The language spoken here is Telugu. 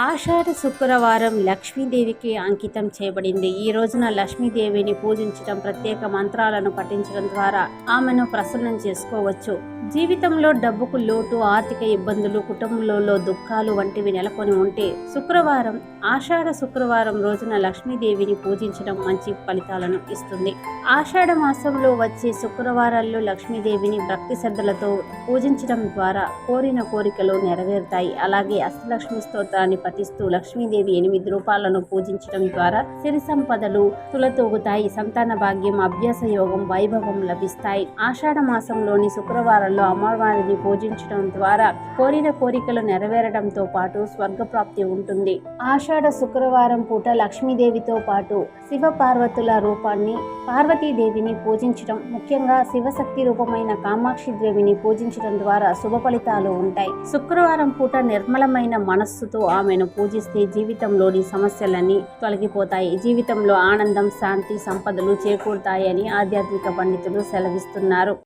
ఆషాఢ శుక్రవారం లక్ష్మీదేవికి అంకితం చేయబడింది. ఈ రోజున లక్ష్మీదేవిని పూజించడం ప్రత్యేక మంత్రాలను పఠించడం ద్వారా ఆమెను ప్రసన్నం చేసుకోవచ్చు. జీవితంలో డబ్బుకు లోటు ఆర్థిక ఇబ్బందులు కుటుంబంలో దుఃఖాలు వంటివి నెలకొని ఉంటే శుక్రవారం ఆషాఢ శుక్రవారం రోజున లక్ష్మీదేవిని పూజించడం మంచి ఫలితాలను ఇస్తుంది. ఆషాఢ మాసంలో వచ్చే శుక్రవారాల్లో లక్ష్మీదేవిని భక్తి శ్రద్ధలతో పూజించడం ద్వారా కోరిన కోరికలు నెరవేరుతాయి. అలాగే అష్టలక్ష్మి స్తోత్రాన్ని పఠిస్తూ లక్ష్మీదేవి ఎనిమిది రూపాలను పూజించడం ద్వారా సిరి సంపదలు తులతూగుతాయి. సంతాన భాగ్యం అభ్యాస యోగం వైభవం లభిస్తాయి. ఆషాఢ మాసంలోని శుక్రవారం శుక్రవారంలో అమ్మవారిని పూజించడం ద్వారా కోరిన కోరికలు నెరవేరడంతో పాటు స్వర్గప్రాప్తి ఉంటుంది. ఆషాఢ శుక్రవారం పూట లక్ష్మీదేవితో పాటు శివ పార్వతుల రూపాన్ని పార్వతీదేవిని పూజించడం ముఖ్యంగా శివశక్తి రూపమైన కామాక్షి దేవిని పూజించడం ద్వారా శుభ ఫలితాలు ఉంటాయి. శుక్రవారం పూట నిర్మలమైన మనస్సుతో ఆమెను పూజిస్తే జీవితంలోని సమస్యలన్నీ తొలగిపోతాయి. జీవితంలో ఆనందం శాంతి సంపదలు చేకూరుతాయని ఆధ్యాత్మిక పండితులు సెలవిస్తున్నారు.